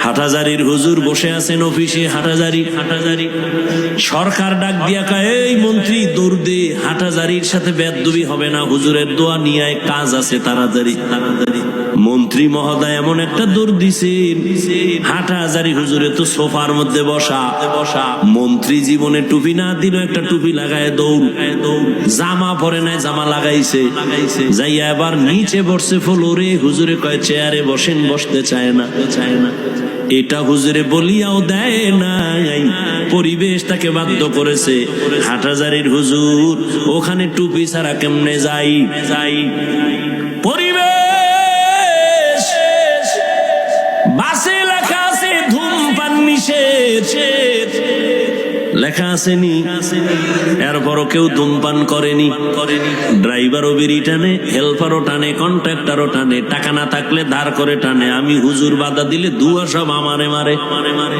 হাটাজারির হুজুর বসে আছেন অফিসে, হাটাজারি হাটাজারি। সরকার ডাক দিয়া কয়, এই মন্ত্রী দৌড় দে, হাটাজারির সাথে বেদবি হবে না, হুজুরের দোয়া নিয়ে কাজ আছে, তাড়াতাড়ি তাড়াতাড়ি। মন্ত্রী মহোদয় এমন একটা দৌড় দিছেন হাটাজারি হুজুরে তো সোফার মধ্যে বসা। বসা মন্ত্রী জীবনে টুপি না দিল একটা টুপি লাগায় দৌড়। জামা পরে নাই, জামা লাগাইছে। লাগাইছে যাইয়া এবার নিচে বসছে ফলোরে। হুজুরে কয়, চেয়ারে বসেন, বসতে চায় না। চায় না এটা হুজুরে বলিয়াও দেয় নাই। পরিবেশ তাকে বাধ্য করেছে। হাটাজারির হুজুর, ওখানে টুপি ছাড়া কেমনে যাই যাই? বাসে লেখা আছে, ধূমপান নিষেধ। লেখা আসেনি এরপরও কেউ ধূমপান করেনি। ড্রাইভারও বেরি টানে, হেল্পারও টানে, কন্ট্রাক্টরও টানে, টাকা না থাকলে ধার করে টানে। আমি হুজুর বাধা দিলে দুয়া সব আমারে মারে মারে মারে।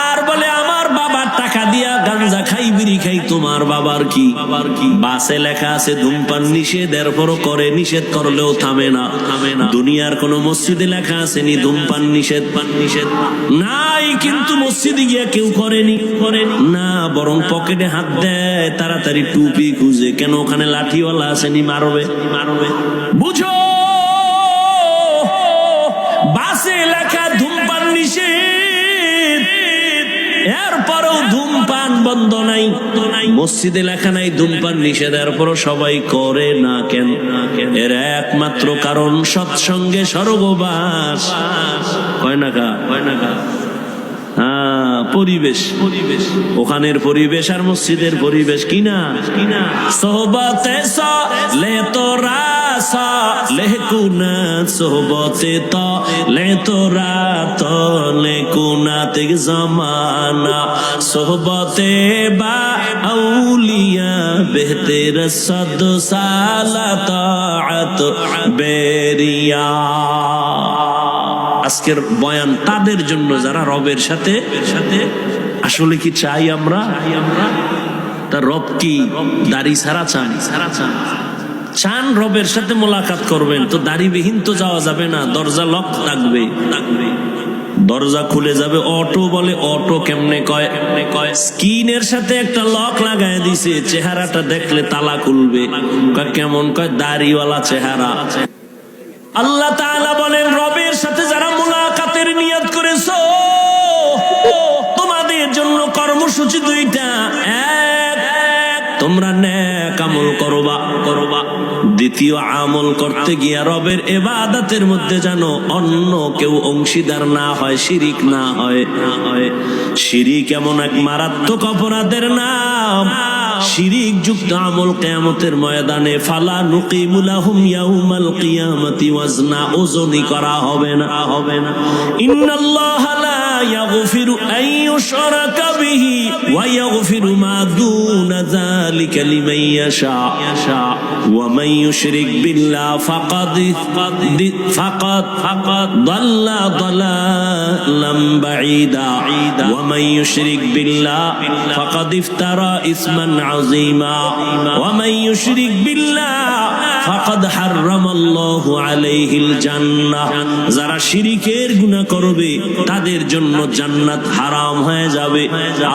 আর বলে, আমার বাবার টাকা দিয়া গাঞ্জা খাই বিড়ি খাই, তোমার বাবার কি? বাবার কি বাসে লেখা আছে, ধূমপান নিষেধ, এরপরও করে, নিষেধ করলেও থামে না। থামে না দুনিয়ার কোন মসজিদে লেখা আসেনি, ধূমপান নিষেধ। পান নিষেধ নাই, কিন্তু মসজিদে গিয়া কেউ করেনি। করেনি না, বরং পকেটে হাত দেয়, তাড়াতাড়ি টুপি খুঁজে, কেন ওখানে লাঠিওয়ালা আসেনি মারবে মারবে? বুঝো, বাসে লেখা ধূমপান নিষেধ, এরপরও ধূমপান বন্ধ নাই। মসজিদে লেখা নাই, ধূমপান নিষেধ, এরপরও সবাই করে না কেন? এর একমাত্র কারণ সৎসঙ্গে স্বর্গবাস কয় না কা কয় না কা পরিবেশ। পরিবেশ ওখানের পরিবেশ আর মসজিদের পরিবেশ কিনা কিনা সোহবতে লে তোরা ত, লে তোরা ত জমানা। সোহবতে বা আউলিয়া বেরিয়া। আজকের বয়ান তাদের জন্য যারা রবের সাথে সাথে আসলে কি চাই আমরা? আমরা তা রব কি দাড়ি সারা চান সারা চান? চান রবের সাথে মোলাকাত করবেন, তো দাড়িবিহীন তো যাওয়া যাবে না, দরজা লক থাকবে থাকবে দরজা খুলে যাবে অটো বলে অটো কেমনে কয়? কেমনে কয় স্কিনের সাথে একটা লক লাগায় দিছে, চেহারাটা দেখলে তালা খুলবে। কেমন? কয়, দাড়িওয়ালা চেহারা। আল্লাহ তাআলা বলেন, রবের সাথে যারা মুলাকাতের নিয়ত করেছ, তোমাদের জন্য কর্মসূচি দুইটা। এক, তোমরা করবা দ্বিতীয় আমল করতে গিয়া রবের এবাদাতের মধ্যে যেন অন্য কেউ অংশীদার না হয়, শিরিক না হয়। শিরিক এমন এক মারাত্মক অপরাধের নাম। শিরিক যুক্ত আমল কেয়ামতের ময়দানে, ফালা নুকিমুলাহুম ইয়াউমাল কিয়ামতি, ওয়াজনা ওজনই করা হবে না। হবে না ইন্নাল্লাহ ইয়াগফিরু আন ইউশরাকা বিহি ওয়া ইয়াগফিরু মা দুনা যালিকা লিমান ইয়াশা ওয়া মান ইউশরিক বিল্লাহ ফাকাদ ফাকাদ ফাকাদ দাল্লা দালালাম বাঈদা ওয়া মান ইউশরিক বিল্লাহ ফাকাদ ইফতারা ইসমান عظيما ومن يشرك بالله فقد حرم الله عليه الجنة যারা শিরিকের গুনাহ করবে তাদের জন্য জান্নাত হারাম হয়ে যাবে।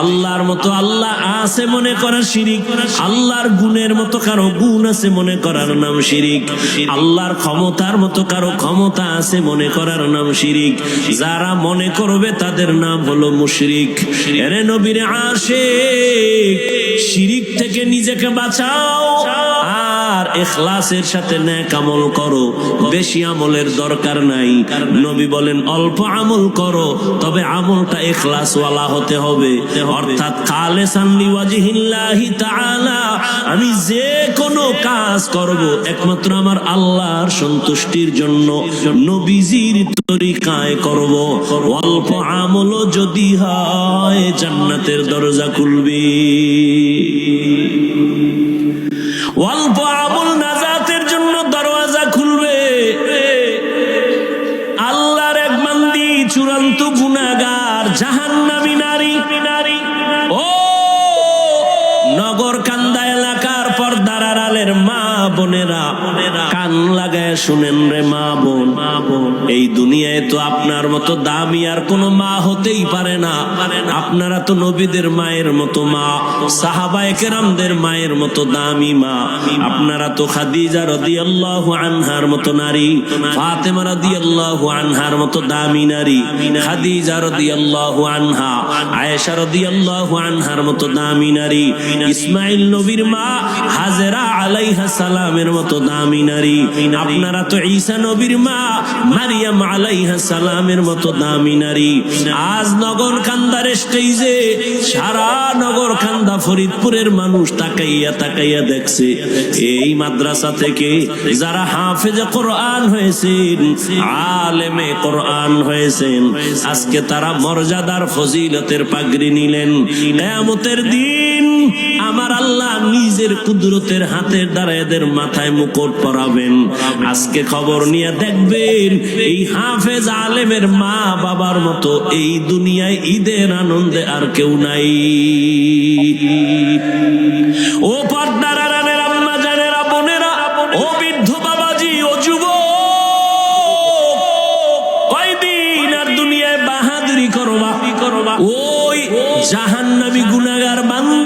আল্লাহর মতো আল্লাহ আছে মনে করা শিরিক। আল্লাহর গুণের মতো কারও গুণ আছে মনে করার নাম শিরিক। আল্লাহর ক্ষমতার মতো কারও ক্ষমতা আছে মনে করার নাম শিরিক। যারা মনে করবে তাদের নাম হলো মুশরিক। এরে নবীর আশিক, শিরিক থেকে নিজেকে বাঁচাও আর এখলাসের সাথে ন্যাক আমল করো। বেশি আমলের দরকার নাই। নবী বলেন, অল্প আমল করো, তবে আমলটা এখলাসওয়ালা হতে হবে। অর্থাৎ খালেসান লিওয়াজিহিল্লাহি তাআলা, আমি যে কোনো কাজ করব একমাত্র আমার আল্লাহর সন্তুষ্টির জন্য নবীজির তরিকায় করব। অল্প আমলও যদি হয়, জান্নাতের দরজা খুলবে। জাহান্নামী নারী। ও নগর কান্দা এলাকার পর্দার আড়ালের মা বোনেরা কান লাগায় শুনেন রে মা বোন মা বোন। এই দুনিয়ায় তো আপনার মতো দামি আর কোনো মা হতেই পারে না। আপনারা তো নবীদের মায়ের মতো মা কেরামদের মায়ের মতো দামি মা। আপনারা তো খাদিজা আনহার মতো নারী, ফাতেমা রাদিয়াল্লাহু আনহার মতো দামি নারী, খাদিজা রাদিয়াল্লাহু আনহা, আয়েশা আনহার মতো দামি নারী, ইসমাইল নবীর মা হাজেরা আলাইহা সালামের মতো দামি নারী। আপনারা তো ঈসা নবীর মা, মারিয়াম আলাইহা সালামের মতো দামি নারী। আজ নগর কান্দার স্টেজে সারা নগর কান্দা ফরিদপুরের মানুষ তাকাইয়া তাকাইয়া দেখছে। এই মাদ্রাসা থেকে যারা হাফেজে কোরআন হয়েছেন, আলেমে কোরআন হয়েছেন, আজকে তারা মর্যাদার ফজিলতের পাগড়ি নিলেন। কেয়ামতের দিন আমার আল্লাহ নিজের কুদরতের হাতের দ্বারা এদের মাথায় মুকুট পরাবেন। আজকে খবর নিয়ে দেখবেন, এই হাফেজ আলেমের মা বাবার মতো এই দুনিয়ায় ঈদের আনন্দে আর কেউ নাই। ও পর্দার আড়ালের আম্মা গুনাগার বান্দি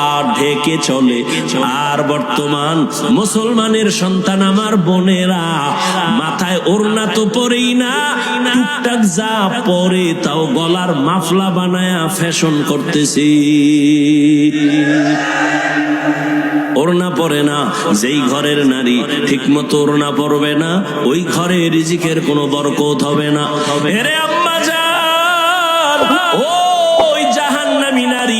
ঢেকে চলে। আর বর্তমান মুসলমানের সন্তান আমার বোনেরা, মাথায় ওড়না তো পরেই না, টুকটাক যা পরে তাও গলার মাফলা বানায়া ফ্যাশন করতেছি। ওড়না পরে না, যেই ঘরের নারী ঠিক মতো ওড়না পরবে না, ওই ঘরে রিজিকের কোনো বরকত হবে না। ওই জাহান্নামী নারী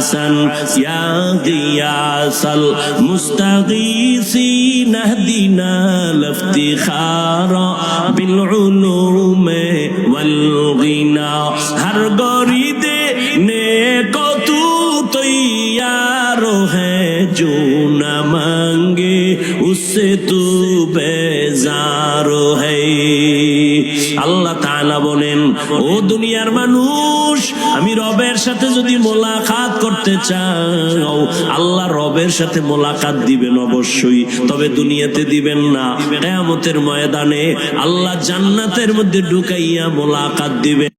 حسن يا غياث المستغيثين اهدنا الافتخار بالعلوم والغنى هر غريد نیکو تو تیار ہے جو نہ مانگے اس سے تو بیزار ہے اللہ তাআলা বলেন ও দুনিয়ার মানুষ আমি রবের সাথে যদি মোলাকাত করতে চাও, আল্লাহ রবের সাথে মোলাকাত দিবেন অবশ্যই, তবে দুনিয়াতে দিবেন না। কেয়ামতের ময়দানে আল্লাহ জান্নাতের মধ্যে ঢুকাইয়া মোলাকাত দিবেন।